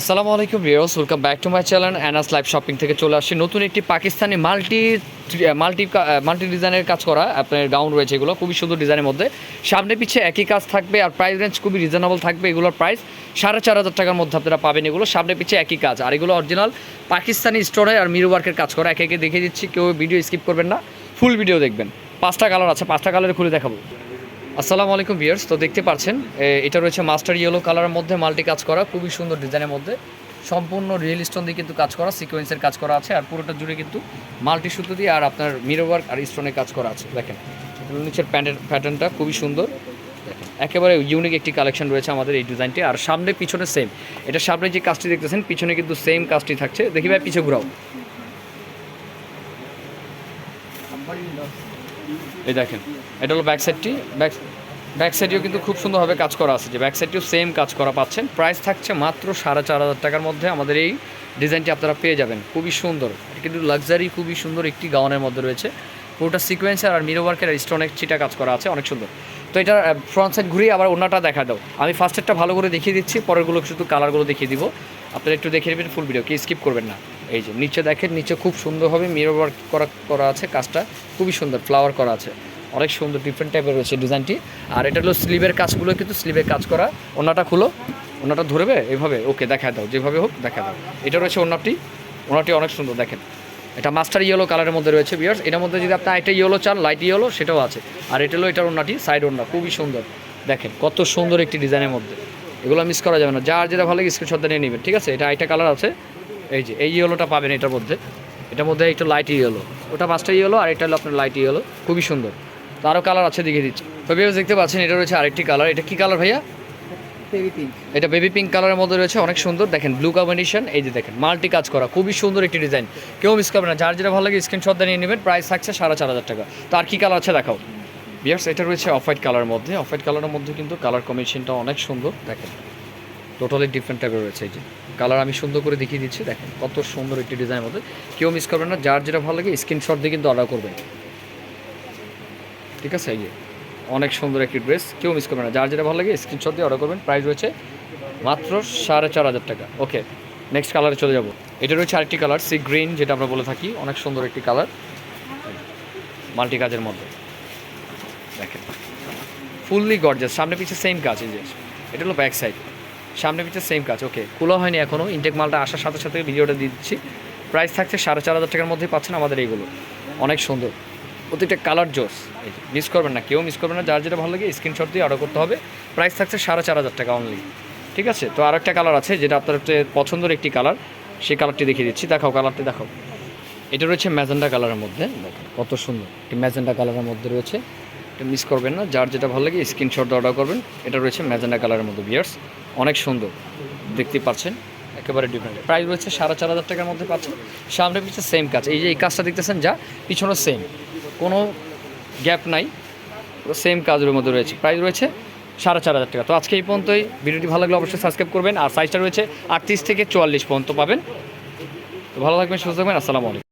আসসালামু আলাইকুম, viewers welcome back to my channel Anas live shopping থেকে চলে আসছি। নতুন একটি পাকিস্তানি মাল্টি মাল্টি মাল্টি ডিজাইনের কাজ করা, আপনার গাউন রয়েছে এগুলো, খুবই সুন্দর ডিজাইনের মধ্যে। সামনে পিছে একই কাজ থাকবে, আর প্রাইস রেঞ্জ খুবই রিজনেবল থাকবে, এগুলোর প্রাইস সাড়ে চার হাজার টাকার মধ্যে আপনারা পাবেন এগুলো। সামনে পিছে একই কাজ, আর এগুলো অরিজিনাল পাকিস্তানি স্টোনে আর মিরু ওয়ার্কের কাজ করা। একে একে দেখিয়ে দিচ্ছি, কেউ ভিডিও স্কিপ করবেন না ফুল ভিডিও দেখবেন। পাঁচটা কালার আছে, পাঁচটা কালারে খুলে দেখাবো। আসসালামু আলাইকুম ভিউয়ার্স। তো দেখতে পাচ্ছেন এটা রয়েছে মাস্টার ইয়েলো কালারের মধ্যে মাল্টি কাজ করা, খুবই সুন্দর ডিজাইনের মধ্যে। সম্পূর্ণ রিয়েল স্টোন দিয়ে কিন্তু কাজ করা, সিকোয়েন্সের কাজ করা আছে, আর পুরোটা জুড়ে কিন্তু মাল্টি সুতো দিয়ে আর আপনার মিরো ওয়ার্ক আর স্টোনের কাজ করা আছে, দেখেন। নিচের প্যান্টের প্যাটার্নটা খুবই সুন্দর। একেবারে ইউনিক একটি কালেকশন রয়েছে আমাদের এই ডিজাইনটি, আর সামনে পিছনে সেম এটা সামনে যে কাজটি দেখতেছেন, পিছনে কিন্তু সেম কাজটি থাকছে। দেখি ভাই, পিছে ঘুরাও। এই দেখেন, এটা হলো ব্যাক সাইডটি ব্যাক ব্যাক সাইডেও কিন্তু খুব সুন্দরভাবে কাজ করা আছে যে ব্যাক সাইডটিও সেম কাজ করা পাচ্ছেন। প্রাইস থাকছে মাত্র সাড়ে চার হাজার টাকার মধ্যে। আমাদের এই ডিজাইনটি আপনারা পেয়ে যাবেন। খুবই সুন্দর। কিন্তু লাক্সারি খুবই সুন্দর একটি গাউনের মধ্যে রয়েছে। পুরোটা সিকোয়েন্সার আর মিরো ওয়ার্কের আর স্টোনের চিটা কাজ করা আছে। অনেক সুন্দর। তো এটা ফ্রন্ট সাইড ঘুরিয়ে আবার অন্যটা দেখা দাও। আমি ফার্স্টেরটা ভালো করে দেখিয়ে দিচ্ছি, পরেরগুলো শুধু কালারগুলো দেখিয়ে দিব। আপনারা একটু দেখে নেবেন ফুল ভিডিও কি স্কিপ করবেন না। এই যে নিচে দেখেন, নিচে খুব সুন্দরভাবে মিরো ওয়ার্ক করা করা আছে কাজটা। খুবই সুন্দর ফ্লাওয়ার করা আছে। অনেক সুন্দর ডিফারেন্ট টাইপের রয়েছে ডিজাইনটি। আর এটা হলো স্লিভের কাজগুলো কিন্তু স্লিভের কাজ করা। ওনাটা খুলো, ওনাটা ধরবে এইভাবে ওকে, দেখা দাও, যেভাবে হোক, দেখা দাও। এটা রয়েছে ওনাটি ওনাটি অনেক সুন্দর, দেখেন। এটা মাস্টার ইয়েলো কালারের মধ্যে রয়েছে বিয়ার্স এটার মধ্যে যদি আপনি একটা ইয়েলো চান লাইট ইয়েলো সেটাও আছে। আর এটা হলো, এটার ওনাটি সাইড ওনা, খুবই সুন্দর। দেখেন, কত সুন্দর একটি ডিজাইনের মধ্যে। এগুলো মিস করা যাবে না। যার যেটা ভালো লাগে স্ক্রিনশট নিয়ে নেবেন, ঠিক আছে? এটা আইটা কালার আছে। এই যে এই ইয়েলোটা পাবেন এটার মধ্যে। এটার মধ্যে একটু লাইট ইয়েলো ওটা মাস্টার ইয়েলো আর এটা হলো আপনার লাইট ইয়েলো খুবই সুন্দর। তো আরও কালার আছে দেখিয়ে দিচ্ছি। তো বিয়ার্স দেখতে পাচ্ছেন এটা রয়েছে আরেকটি কালার এটা কি কালার ভাইয়া? বেবি পিঙ্ক এটা বেবি পিঙ্ক কালারের মধ্যে রয়েছে অনেক সুন্দর। দেখেন ব্লু কম্বিনেশন এই যে দেখেন মাল্টি কাজ করা খুবই সুন্দর একটি ডিজাইন কেউ মিস করবে না। যার যেটা ভালো লাগে স্ক্রিনশট নিয়ে নেবেন। প্রাইস থাকছে সাড়ে চার হাজার টাকা। তো আর কি কালার আছে দেখাও। বিয়ার্স এটা রয়েছে অফ হোয়াইট কালারের মধ্যে। অফ হোয়াইট কালারের মধ্যে কিন্তু কালার কম্বিনেশনটা অনেক সুন্দর। দেখেন। টোটালি ডিফারেন্ট টাইপের রয়েছে এই যে কালার আমি সুন্দর করে দেখিয়ে দিচ্ছি, দেখেন কত সুন্দর একটি ডিজাইনের মধ্যে। কেউ মিস করবেন না, যার যেটা ভালো লাগে স্ক্রিনশট দিয়ে কিন্তু অর্ডার করবেন। ঠিক আছে, এই যে, অনেক সুন্দর একটি ড্রেস কেউ মিস করবে না, যার যেটা ভালো লাগে স্ক্রিনশট দিয়ে অর্ডার করবেন। প্রাইস রয়েছে মাত্র সাড়ে চার হাজার টাকা। ওকে নেক্সট কালারে চলে যাব। এটা রয়েছে আরেকটি কালার সি গ্রিন যেটা আমরা বলে থাকি। অনেক সুন্দর একটি কালার মাল্টি কাজের মধ্যে। দেখেন ফুললি গর্জাস সামনে পিছিয়ে সেম কাজ এই যে। এটা হলো ব্যাক সাইড সামনে পিছিয়ে সেম কাজ ওকে খোলা হয়নি এখনও ইনটেক মালটা আসার সাথে সাথে ভিডিওটা দিয়ে দিচ্ছি। প্রাইস থাকছে সাড়ে চার হাজার টাকার মধ্যেই পাচ্ছেন আমাদের এইগুলো। অনেক সুন্দর। প্রত্যেকটা কালার জোস। মিস করবেন না, কেউ মিস করবেন না, যার যেটা ভালো লাগে স্ক্রিনশট দিয়ে অর্ডার করতে হবে। প্রাইস থাকছে সাড়ে চার হাজার টাকা অনলি ঠিক আছে? তো আর একটা কালার আছে, যেটা আপনার পছন্দের একটি কালার সেই কালারটি দেখিয়ে দিচ্ছি। দেখাও কালারটি দেখাও। এটা রয়েছে ম্যাজেন্ডা কালারের মধ্যে। কত সুন্দর। একটি ম্যাজেন্ডা কালারের মধ্যে রয়েছে। এটা মিস করবেন না, যার যেটা ভালো লাগে স্ক্রিনশট অর্ডার করবেন। এটা রয়েছে ম্যাজেন্ডা কালারের মধ্যে বিয়ার্স অনেক সুন্দর, দেখতে পাচ্ছেন, একেবারে ডিফারেন্ট প্রাইস রয়েছে সাড়ে চার হাজার টাকার মধ্যে পাচ্ছেন। সামনে পিছিয়ে সেম কাজ। এই যে এই কাজটা দেখতেছেন যা, পিছনে সেম কোনো গ্যাপ নাই সেম কাজের মধ্যে রয়েছে। প্রাইস রয়েছে সাড়ে চার হাজার টাকা। তো আজকে এই পর্যন্তই। ভিডিওটি ভালো লাগলে অবশ্যই সাবস্ক্রাইব করবেন। আর সাইজটা রয়েছে আটত্রিশ থেকে চুয়াল্লিশ পর্যন্ত পাবেন। তো ভালো থাকবেন, সুস্থ থাকবেন। আসসালামু আলাইকুম।